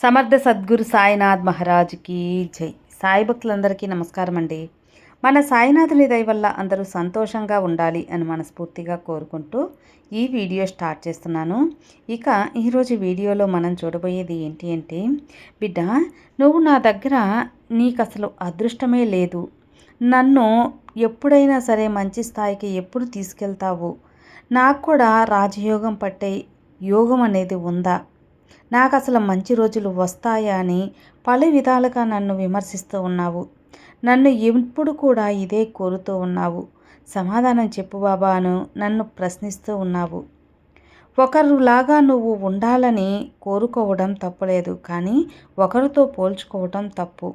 సమర్థ సద్గురు సాయినాథ్ మహారాజ్కి జై. సాయి భక్తులందరికీ నమస్కారం అండి. మన సాయినాథుని దయ వల్ల అందరూ సంతోషంగా ఉండాలి అని మనస్ఫూర్తిగా కోరుకుంటూ ఈ వీడియో స్టార్ట్ చేస్తున్నాను. ఇక ఈరోజు వీడియోలో మనం చూడబోయేది ఏంటి అంటే బిడ్డ నువ్వు నా దగ్గర నీకు అసలు అదృష్టమే లేదు. నన్ను ఎప్పుడైనా సరే మంచి స్థాయికి ఎప్పుడు తీసుకెళ్తావు? నాకు కూడా రాజయోగం పట్టే యోగం అనేది ఉందా? నాకు అసలు మంచి రోజులు వస్తాయా అని పలు విధాలుగా నన్ను విమర్శిస్తూ ఉన్నావు. నన్ను ఎప్పుడు కూడా ఇదే కోరుతూ ఉన్నావు. సమాధానం చెప్పు బాబా అను నన్ను ప్రశ్నిస్తూ ఉన్నావు. ఒకరులాగా నువ్వు ఉండాలని కోరుకోవడం తప్పులేదు కానీ ఒకరితో పోల్చుకోవడం తప్పు.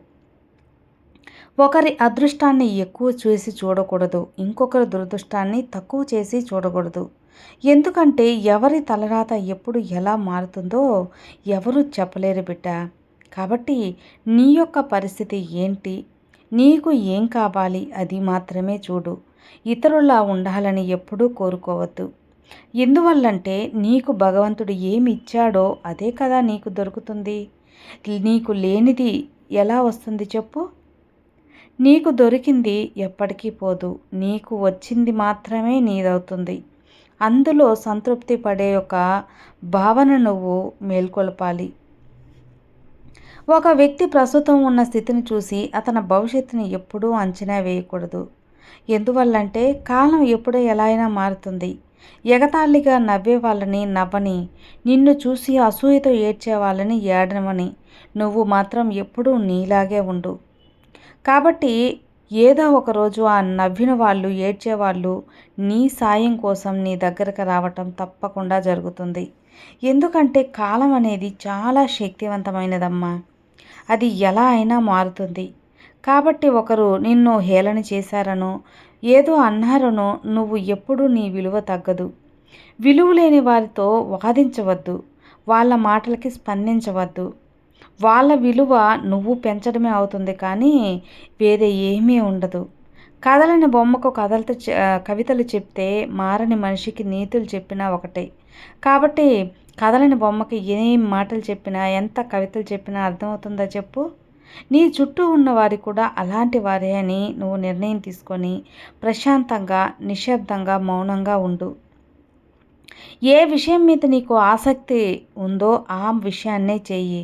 ఒకరి అదృష్టాన్ని ఎక్కువ చేసి చూడకూడదు ఇంకొకరి దురదృష్టాన్ని తక్కువ చేసి చూడకూడదు. ఎందుకంటే ఎవరి తలరాత ఎప్పుడు ఎలా మారుతుందో ఎవరు చెప్పలేరు బిడ్డ. కాబట్టి నీ యొక్క పరిస్థితి ఏంటి? నీకు ఏం కావాలి? అది మాత్రమే చూడు. ఇతరులా ఉండాలని ఎప్పుడూ కోరుకోవద్దు. ఎందువల్లంటే నీకు భగవంతుడు ఏమి ఇచ్చాడో అదే కదా నీకు దొరుకుతుంది. నీకు లేనిది ఎలా వస్తుంది చెప్పు? నీకు దొరికింది ఎప్పటికీ పోదు. నీకు వచ్చింది మాత్రమే నీదవుతుంది. అందులో సంతృప్తి పడే ఒక భావన నువ్వు మేల్కొల్పాలి. ఒక వ్యక్తి ప్రస్తుతం ఉన్న స్థితిని చూసి అతని భవిష్యత్తుని ఎప్పుడూ అంచనా వేయకూడదు. ఎందువల్లంటే కాలం ఎప్పుడో ఎలా అయినా మారుతుంది. ఎగతాళిగా నవ్వే వాళ్ళని నవ్వని నిన్ను చూసి అసూయతో ఏడ్చే వాళ్ళని ఏడనమని నువ్వు మాత్రం ఎప్పుడూ నీలాగే ఉండు. కాబట్టి ఏదో ఒకరోజు ఆ నవ్విన వాళ్ళు ఏడ్చేవాళ్ళు నీ సాయం కోసం నీ దగ్గరకు రావటం తప్పకుండా జరుగుతుంది. ఎందుకంటే కాలం అనేది చాలా శక్తివంతమైనదమ్మా. అది ఎలా అయినా మారుతుంది. కాబట్టి ఒకరు నిన్ను హేళన చేశారనో ఏదో అన్నారనో నువ్వు ఎప్పుడూ నీ విలువ తగ్గదు. విలువ లేని వారితో వాదించవద్దు. వాళ్ళ మాటలకి స్పందించవద్దు. వాళ్ళ విలువ నువ్వు పెంచడమే అవుతుంది కానీ వేరే ఏమీ ఉండదు. కదలని బొమ్మకు కథలతో కవితలు చెప్తే మారని మనిషికి నీతులు చెప్పినా ఒకటే. కాబట్టి కదలని బొమ్మకి ఏం మాటలు చెప్పినా ఎంత కవితలు చెప్పినా అర్థమవుతుందా చెప్పు? నీ చుట్టూ ఉన్న వారి కూడా అలాంటి వారే అని నువ్వు నిర్ణయం తీసుకొని ప్రశాంతంగా నిశ్శబ్దంగా మౌనంగా ఉండు. ఏ విషయం మీద నీకు ఆసక్తి ఉందో ఆ విషయాన్నే చెయ్యి.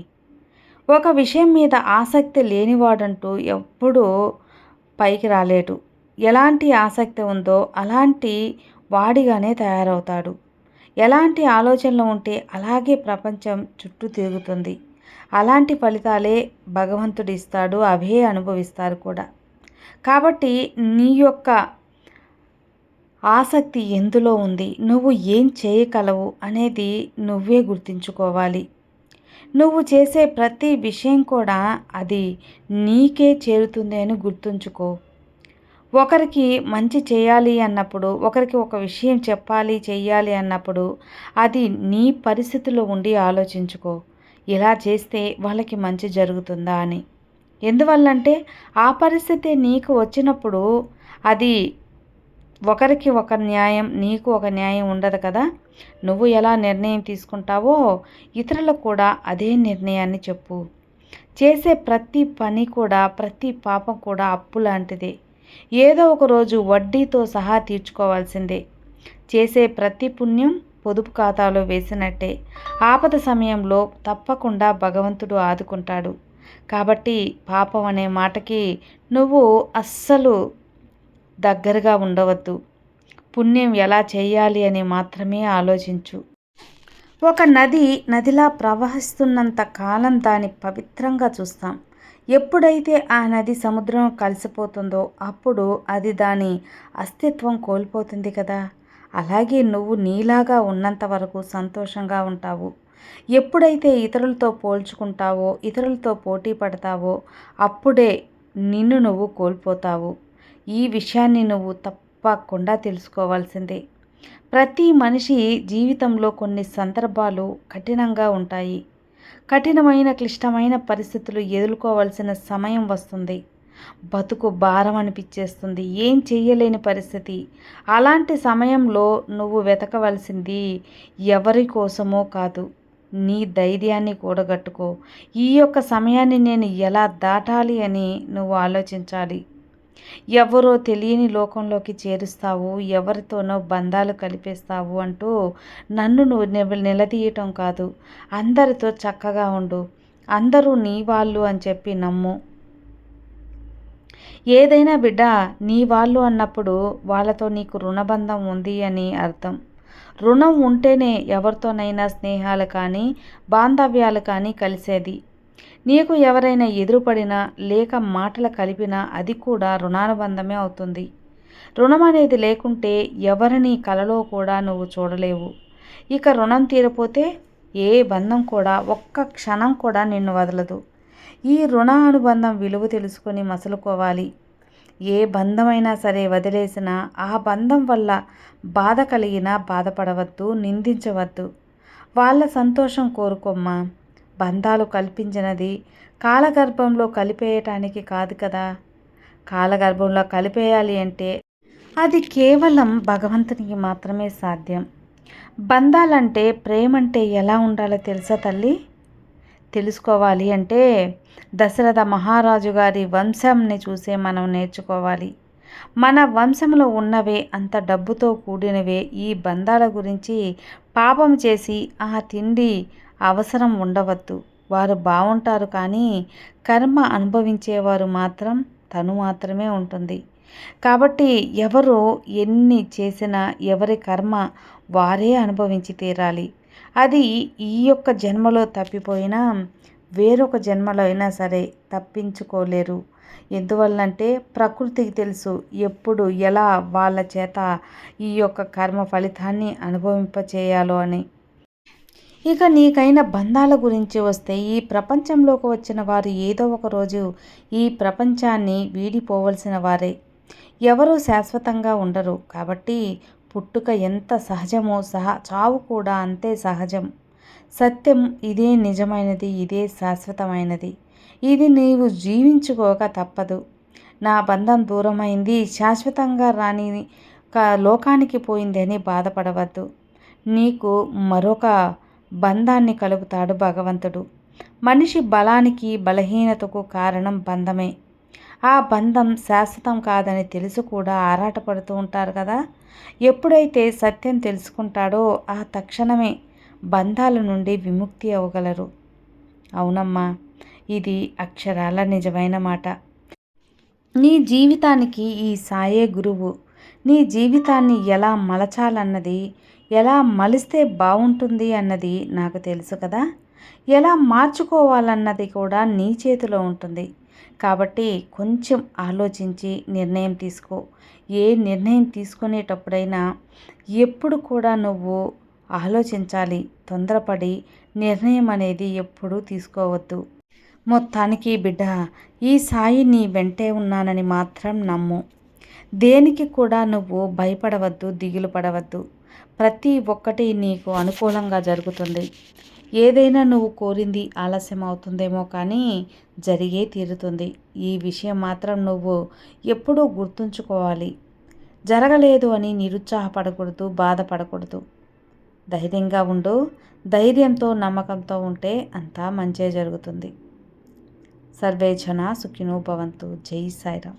ఒక విషయం మీద ఆసక్తి లేనివాడంటూ ఎప్పుడూ పైకి రాలేడు. ఎలాంటి ఆసక్తి ఉందో అలాంటి వాడిగానే తయారవుతాడు. ఎలాంటి ఆలోచనలు ఉంటే అలాగే ప్రపంచం చుట్టూ తిరుగుతుంది. అలాంటి ఫలితాలే భగవంతుడు ఇస్తాడు అవే అనుభవిస్తారు కూడా. కాబట్టి నీ యొక్క ఆసక్తి ఎందులో ఉంది? నువ్వు ఏం చేయగలవు అనేది నువ్వే గుర్తించుకోవాలి. నువ్వు చేసే ప్రతి విషయం కూడా అది నీకే చేరుతుంది అని గుర్తుంచుకో. ఒకరికి మంచి చేయాలి అన్నప్పుడు ఒకరికి ఒక విషయం చెప్పాలి చేయాలి అన్నప్పుడు అది నీ పరిస్థితిలో ఉండి ఆలోచించుకో. ఇలా చేస్తే వాళ్ళకి మంచి జరుగుతుందా అని. ఎందువల్లంటే ఆ పరిస్థితి నీకు వచ్చినప్పుడు అది ఒకరికి ఒక న్యాయం నీకు ఒక న్యాయం ఉండదు కదా. నువ్వు ఎలా నిర్ణయం తీసుకుంటావో ఇతరులకు కూడా అదే నిర్ణయాన్ని చెప్పు. చేసే ప్రతి పని కూడా ప్రతి పాపం కూడా అప్పు లాంటిదే. ఏదో ఒక రోజు వడ్డీతో సహా తీర్చుకోవాల్సిందే. చేసే ప్రతి పుణ్యం పొదుపు ఖాతాలో వేసినట్టే. ఆపద సమయంలో తప్పకుండా భగవంతుడు ఆదుకుంటాడు. కాబట్టి పాపం అనే మాటకి నువ్వు అస్సలు దగ్గరగా ఉండవద్దు. పుణ్యం ఎలా చేయాలి అని మాత్రమే ఆలోచించు. ఒక నది నదిలా ప్రవహిస్తున్నంత కాలం దాన్ని పవిత్రంగా చూస్తాం. ఎప్పుడైతే ఆ నది సముద్రం కలిసిపోతుందో అప్పుడు అది దాని అస్తిత్వం కోల్పోతుంది కదా. అలాగే నువ్వు నీలాగా ఉన్నంత వరకు సంతోషంగా ఉంటావు. ఎప్పుడైతే ఇతరులతో పోల్చుకుంటావో ఇతరులతో పోటీ పడతావో అప్పుడే నిన్ను నువ్వు కోల్పోతావు. ఈ విషయాన్ని నువ్వు తప్పకుండా తెలుసుకోవాల్సిందే. ప్రతి మనిషి జీవితంలో కొన్ని సందర్భాలు కఠినంగా ఉంటాయి. కఠినమైన క్లిష్టమైన పరిస్థితులు ఎదుర్కోవాల్సిన సమయం వస్తుంది. బతుకు భారం అనిపించేస్తుంది. ఏం చేయలేని పరిస్థితి. అలాంటి సమయంలో నువ్వు వెతకవలసింది ఎవరి కోసమో కాదు. నీ ధైర్యాన్ని కూడగట్టుకో. ఈ యొక్క సమయాన్ని నేను ఎలా దాటాలి అని నువ్వు ఆలోచించాలి. ఎవరో తెలియని లోకంలోకి చేరుస్తావు ఎవరితోనో బంధాలు కలిపేస్తావు అంటూ నన్ను నువ్వు నిలదీయటం కాదు. అందరితో చక్కగా ఉండు. అందరూ నీ వాళ్ళు అని చెప్పి నమ్ము. ఏదైనా బిడ్డ నీ వాళ్ళు అన్నప్పుడు వాళ్ళతో నీకు రుణబంధం ఉంది అని అర్థం. రుణం ఉంటేనే ఎవరితోనైనా స్నేహాలు కానీ బాంధవ్యాలు కానీ కలిసేది. నీకు ఎవరైనా ఎదురుపడినా లేక మాటలు కలిపినా అది కూడా రుణానుబంధమే అవుతుంది. రుణం అనేది లేకుంటే ఎవరిని కలలో కూడా నువ్వు చూడలేవు. ఇక రుణం తీరపోతే ఏ బంధం కూడా ఒక్క క్షణం కూడా నిన్ను వదలదు. ఈ రుణ అనుబంధం విలువ తెలుసుకొని మసలుకోవాలి. ఏ బంధమైనా సరే వదిలేసినా ఆ బంధం వల్ల బాధ కలిగినా బాధపడవద్దు నిందించవద్దు. వాళ్ళ సంతోషం కోరుకోమ్మా. బంధాలు కల్పించినది. కాలగర్భంలో కలిపేయటానికి కాదు కదా. కాలగర్భంలో కలిపేయాలి అంటే అది కేవలం భగవంతునికి మాత్రమే సాధ్యం. బంధాలంటే ప్రేమంటే ఎలా ఉండాలో తెలుసా తల్లి? తెలుసుకోవాలి అంటే దశరథ మహారాజు గారి వంశంని చూసే మనం నేర్చుకోవాలి. మన వంశంలో ఉన్నవే అంత డబ్బుతో కూడినవే ఈ బంధాల గురించి పాపం చేసి ఆ తిండి అవసరం ఉండవద్దు. వారు బాగుంటారు కానీ కర్మ అనుభవించేవారు మాత్రం తను మాత్రమే ఉంటుంది. కాబట్టి ఎవరు ఎన్ని చేసినా ఎవరి కర్మ వారే అనుభవించి తీరాలి. అది ఈ యొక్క జన్మలో తప్పిపోయినా వేరొక జన్మలో అయినా సరే తప్పించుకోలేరు. ఎందువల్లంటే ప్రకృతికి తెలుసు ఎప్పుడు ఎలా వాళ్ళ చేత ఈ యొక్క కర్మ ఫలితాన్ని అనుభవింపచేయాలో అని. ఇక నీకైన బంధాల గురించి వస్తే ఈ ప్రపంచంలోకి వచ్చిన వారు ఏదో ఒక రోజు ఈ ప్రపంచాన్ని వీడిపోవలసిన వారే. ఎవరూ శాశ్వతంగా ఉండరు. కాబట్టి పుట్టుక ఎంత సహజమో సహ చావు కూడా అంతే సహజం. సత్యం ఇదే నిజమైనది ఇదే శాశ్వతమైనది. ఇది నీవు జీవించుకోక తప్పదు. నా బంధం దూరమైంది శాశ్వతంగా రాని లోకానికి పోయింది అని బాధపడవద్దు. నీకు మరొక బంధాన్ని కలుపుతాడు భగవంతుడు. మనిషి బలానికి బలహీనతకు కారణం బంధమే. ఆ బంధం శాశ్వతం కాదని తెలుసు కూడా ఆరాటపడుతూ ఉంటారు కదా. ఎప్పుడైతే సత్యం తెలుసుకుంటాడో ఆ తక్షణమే బంధాల నుండి విముక్తి అవ్వగలరు. అవునమ్మా ఇది అక్షరాల నిజమైన మాట. నీ జీవితానికి ఈ సాయే గురువు. నీ జీవితాన్ని ఎలా మలచాలన్నది ఎలా మలిస్తే బాగుంటుంది అన్నది నాకు తెలుసు కదా. ఎలా మార్చుకోవాలన్నది కూడా నీ చేతిలో ఉంటుంది. కాబట్టి కొంచెం ఆలోచించి నిర్ణయం తీసుకో. ఏ నిర్ణయం తీసుకునేటప్పుడైనా ఎప్పుడు కూడా నువ్వు ఆలోచించాలి. తొందరపడి నిర్ణయం అనేది ఎప్పుడూ తీసుకోవద్దు. మొత్తానికి బిడ్డ ఈ సాయి నీ వెంటే ఉన్నానని మాత్రం నమ్ము. దేనికి కూడా నువ్వు భయపడవద్దు దిగులు పడవద్దు. ప్రతి ఒక్కటి నీకు అనుకూలంగా జరుగుతుంది. ఏదైనా నువ్వు కోరింది ఆలస్యం అవుతుందేమో కానీ జరిగే తీరుతుంది. ఈ విషయం మాత్రం నువ్వు ఎప్పుడూ గుర్తుంచుకోవాలి. జరగలేదు అని నిరుత్సాహపడకూడదు బాధపడకూడదు. ధైర్యంగా ఉండు. ధైర్యంతో నమ్మకంతో ఉంటే అంతా మంచే జరుగుతుంది. సర్వేజన సుఖినో భవంతు. జై సాయిరామ్.